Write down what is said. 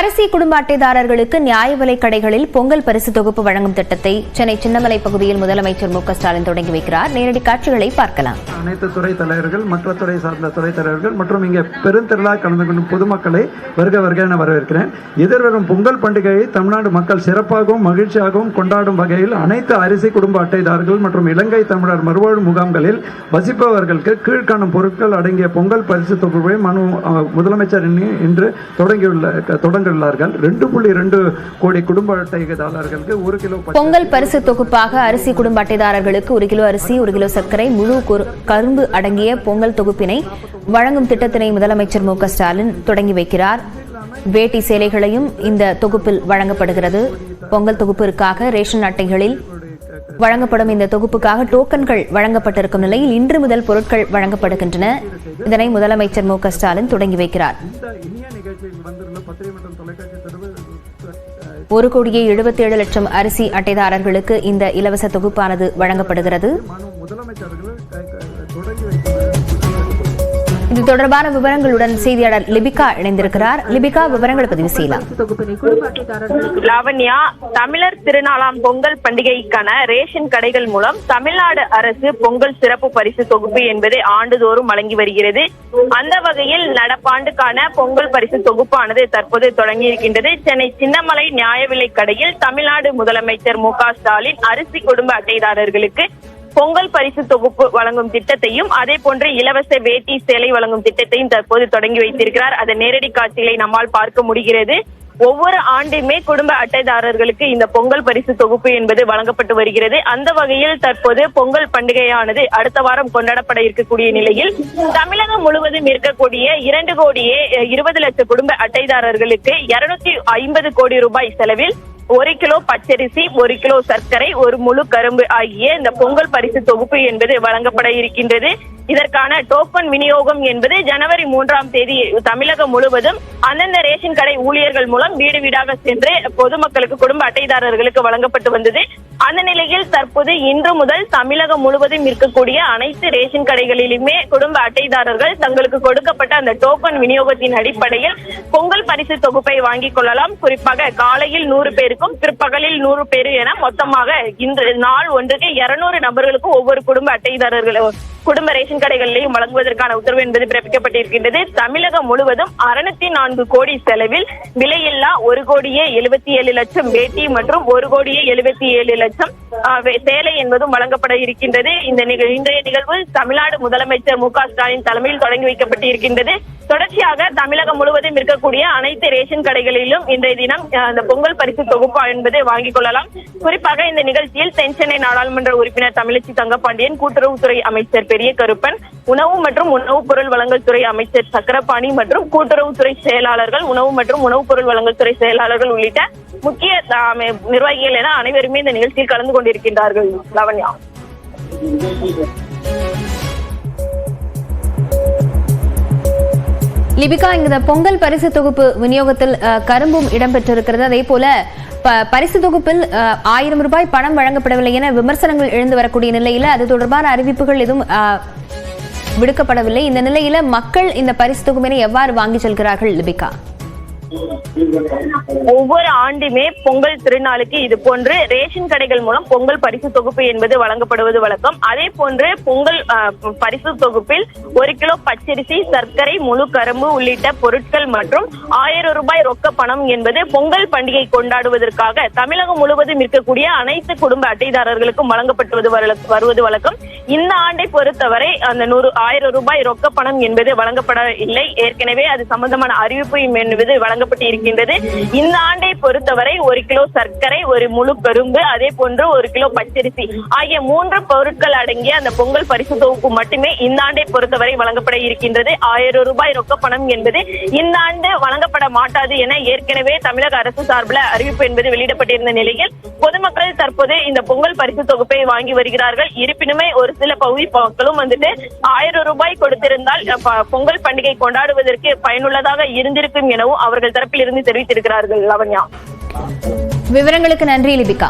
அரிசி குடும்ப அட்டைதாரர்களுக்கு நியாய விலைக் கடைகளில் பொங்கல் பரிசு தொகுப்பு வழங்கும் திட்டத்தை சென்னை சின்னமலை பகுதியில் முதலமைச்சர் மு ஸ்டாலின் தொடங்கி வைக்கிறார். நேரடி காட்சிகளை பார்க்கலாம். அனைத்து துறை தலைவர்கள் மற்ற துறை சார்ந்த துறை தலைவர்கள் மற்றும் இங்கே பெருந்திருளா கலந்து கொள்ளும் பொதுமக்களை வருக வருக என வரவேற்கிறேன். எதிர்வரும் பொங்கல் பண்டிகையை தமிழ்நாடு மக்கள் சிறப்பாகவும் மகிழ்ச்சியாகவும் கொண்டாடும் வகையில் அனைத்து அரிசி குடும்ப அட்டைதாரர்கள் மற்றும் இலங்கை தமிழர் மறுவாழ்வு முகாம்களில் வசிப்பவர்களுக்கு கீழ்காணும் பொருட்கள் அடங்கிய பொங்கல் பரிசு தொகுப்பை மனு முதலமைச்சர் இன்று தொடங்கியுள்ள தொடங்க தொடங்கியுள்ளார்கள் ரெண்டு புள்ளி ரெண்டு கோடி குடும்ப அட்டைதாரர்களுக்கு ஒரு கிலோ பொங்கல் பரிசு தொகுப்பாக அரிசி குடும்ப அட்டைதாரர்களுக்கு ஒரு கிலோ அரிசி ஒரு கிலோ சர்க்கரை முழு கரும்பு அடங்கிய பொங்கல் தொகுப்பினை வழங்கும் திட்டத்தினை முதலமைச்சர் மு ஸ்டாலின் தொடங்கி வைக்கிறார். வேட்டி சேலைகளையும் இந்த தொகுப்பில் வழங்கப்படுகிறது. பொங்கல் தொகுப்பிற்காக ரேஷன் அட்டைகளில் வழங்கப்படும் இந்த தொகுப்புக்காக டோக்கன்கள் வழங்கப்பட்டிருக்கும் நிலையில் இன்று முதல் பொருட்கள் வழங்கப்படுகின்றன. இதனை முதலமைச்சர் மு ஸ்டாலின் தொடங்கி வைக்கிறார். ஒரு கோடியே எழுபத்தேழு லட்சம் அரிசி அட்டைதாரர்களுக்கு இந்த இலவச தொகுப்பானது வழங்கப்படுகிறது. இது தொடர்பான விவரங்களுடன் செய்தியாளர் லிபிகா இணைந்திருக்கிறார். லிபிகா விவரங்களை பதிவு செய்யலாம். லாவண்யா தமிழர் திருநாளாம் பொங்கல் பண்டிகைக்கான ரேஷன் கடைகள் மூலம் தமிழ்நாடு அரசு பொங்கல் சிறப்பு பரிசு தொகுப்பு என்பதை ஆண்டுதோறும் வழங்கி வருகிறது. அந்த வகையில் நடப்பாண்டுக்கான பொங்கல் பரிசு தொகுப்பானது தற்போது தொடங்கி இருக்கின்றது சென்னை சின்னமலை நியாய விலை கடையில் தமிழ்நாடு முதலமைச்சர் மு க ஸ்டாலின் அரிசி குடும்ப அட்டைதாரர்களுக்கு பொங்கல் பரிசு தொகுப்பு வழங்கும் திட்டத்தையும் அதே போன்று இலவச வேட்டி சேலை வழங்கும் திட்டத்தையும் தற்போது தொடங்கி வைத்திருக்கிறார். அதன் நேரடி காட்சிகளை நம்மால் பார்க்க முடிகிறது. ஒவ்வொரு ஆண்டுமே குடும்ப அட்டைதாரர்களுக்கு இந்த பொங்கல் பரிசு தொகுப்பு என்பது வழங்கப்பட்டு வருகிறது. அந்த வகையில் தற்போது பொங்கல் பண்டிகையானது அடுத்த வாரம் கொண்டாடப்பட இருக்கக்கூடிய நிலையில் தமிழகம் முழுவதும் இருக்கக்கூடிய இரண்டு கோடியே இருபது லட்சம் குடும்ப அட்டைதாரர்களுக்கு இருநூத்தி ஐம்பது கோடி ரூபாய் செலவில் ஒரு கிலோ பச்சரிசி ஒரு கிலோ சர்க்கரை ஒரு முழு கரும்பு ஆகிய இந்த பொங்கல் பரிசு தொகுப்பு என்பது வழங்கப்பட இருக்கின்றது. இதற்கான டோக்கன் விநியோகம் என்பது ஜனவரி மூன்றாம் தேதி தமிழகம் முழுவதும் அந்தந்த ரேஷன் கடை ஊழியர்கள் மூலம் வீடு வீடாக சென்று பொதுமக்களுக்கு குடும்ப அட்டைதாரர்களுக்கு வழங்கப்பட்டு வந்தது. அந்த நிலையில் தற்போது இன்று முதல் தமிழகம் முழுவதும் இருக்கக்கூடிய அனைத்து ரேஷன் கடைகளிலுமே குடும்ப அட்டைதாரர்கள் தங்களுக்கு கொடுக்கப்பட்ட அந்த டோக்கன் விநியோகத்தின் அடிப்படையில் பொங்கல் பரிசு தொகுப்பை வாங்கிக் கொள்ளலாம். குறிப்பாக காலையில் நூறு பேருக்கும் பிற்பகலில் நூறு பேரு என மொத்தமாக இன்று நாள் ஒன்றுக்கு இருநூறு நபர்களுக்கும் ஒவ்வொரு குடும்ப அட்டைதாரர்களும் குடும்ப ரேஷன் கடைகளிலேயும் வழங்குவதற்கான உத்தரவு என்பது பிறப்பிக்கப்பட்டிருக்கின்றது. தமிழகம் முழுவதும் அறுநூத்தி நான்கு கோடி செலவில் விலையில்லா ஒரு கோடியே எழுபத்தி ஏழு லட்சம் வேட்டி மற்றும் ஒரு கோடியே எழுபத்தி ஏழு லட்சம் சேலை என்பதும் வழங்கப்பட இருக்கின்றது. இந்த இன்றைய நிகழ்வு தமிழ்நாடு முதலமைச்சர் மு க ஸ்டாலின் தலைமையில் தொடங்கி வைக்கப்பட்டிருக்கின்றது. தொடர்ச்சியாக தமிழகம் முழுவதும் இருக்கக்கூடிய அனைத்து ரேஷன் கடைகளிலும் இன்றைய தினம் அந்த பொங்கல் பரிசு தொகுப்பு என்பது வாங்கிக் கொள்ளலாம். குறிப்பாக இந்த நிகழ்ச்சியில் தென்சென்னை நாடாளுமன்ற உறுப்பினர் தமிழச்சி தங்கப்பாண்டியன் கூட்டுறவுத்துறை அமைச்சர் பெரிய கருப்பன் உணவு மற்றும் உணவுப் பொருள் வழங்கல் துறை அமைச்சர் சக்கரபாணி மற்றும் கூட்டுறவுத்துறை செயலாளர்கள் உணவு மற்றும் உணவுப் பொருள் வழங்கல் துறை செயலாளர்கள் உள்ளிட்ட முக்கிய நிர்வாகிகள் என அனைவருமே இந்த நிகழ்ச்சியில் கலந்து கொண்டிருக்கின்றார்கள். லவண்யா. லிபிகா இந்த பொங்கல் பரிசு தொகுப்பு விநியோகத்தில் கரும்பும் இடம்பெற்றிருக்கிறது. அதே போல ப- பரிசு தொகுப்பில் ஆயிரம் ரூபாய் பணம் வழங்கப்படவில்லை என விமர்சனங்கள் எழுந்து வரக்கூடிய நிலையில அது தொடர்பான அறிவிப்புகள் எதுவும் விடுக்கப்படவில்லை. இந்த நிலையில மக்கள் இந்த பரிசு தொகுப்பினை எவ்வாறு வாங்கி செல்கிறார்கள் லிபிகா? ஒவ்வொரு ஆண்டுமே பொங்கல் திருநாளுக்கு இது போன்று ரேஷன் கடைகள் மூலம் பொங்கல் பரிசு தொகுப்பு என்பது வழங்கப்படுவது வழக்கம். அதே போன்று பொங்கல் பரிசு தொகுப்பில் ஒரு கிலோ பச்சரிசி சர்க்கரை முழு கரும்பு உள்ளிட்ட பொருட்கள் மற்றும் ஆயிரம் ரூபாய் ரொக்க பணம் என்பது பொங்கல் பண்டிகை கொண்டாடுவதற்காக தமிழகம் முழுவதும் இருக்கக்கூடிய அனைத்து குடும்ப அட்டைதாரர்களுக்கும் வழங்கப்பட்டு வருவது வழக்கம். இந்த ஆண்டை பொறுத்தவரை அந்த நூறு ஆயிரம் ரூபாய் ரொக்க பணம் என்பது வழங்கப்பட இல்லை ஏற்கனவே அது சம்பந்தமான அறிவிப்பு என்பது வழங்கப்பட்டு இருக்கின்றது இந்த ஆண்டை பொறுத்தவரை ஒரு கிலோ சர்க்கரை ஒரு முழு கரும்பு அதே போன்று ஒரு கிலோ பச்சரிசி ஆகிய மூன்று பொருட்கள் அடங்கிய அந்த பொங்கல் பரிசு தொகுப்பு மட்டுமே இந்த ஆண்டை பொறுத்தவரை வழங்கப்பட இருக்கின்றது. ஆயிரம் ரூபாய் ரொக்க பணம் என்பது இந்த ஆண்டு வழங்கப்பட மாட்டாது என ஏற்கனவே தமிழக அரசு சார்பில் அறிவிப்பு என்பது வெளியிடப்பட்டிருந்த நிலையில் பொதுமக்கள் தற்போது இந்த பொங்கல் பரிசு தொகுப்பை வாங்கி வருகிறார்கள். இருப்பினுமே ஒரு சில பகுதி மக்களும் வந்துட்டு ஆயிரம் ரூபாய் கொடுத்திருந்தால் பொங்கல் பண்டிகை கொண்டாடுவதற்கு பயனுள்ளதாக இருந்திருக்கும் எனவும் அவர்கள் தரப்பில் இருந்து தெரிவித்திருக்கிறார்கள் லவண்யா விவரங்களுக்கு நன்றி லிபிகா.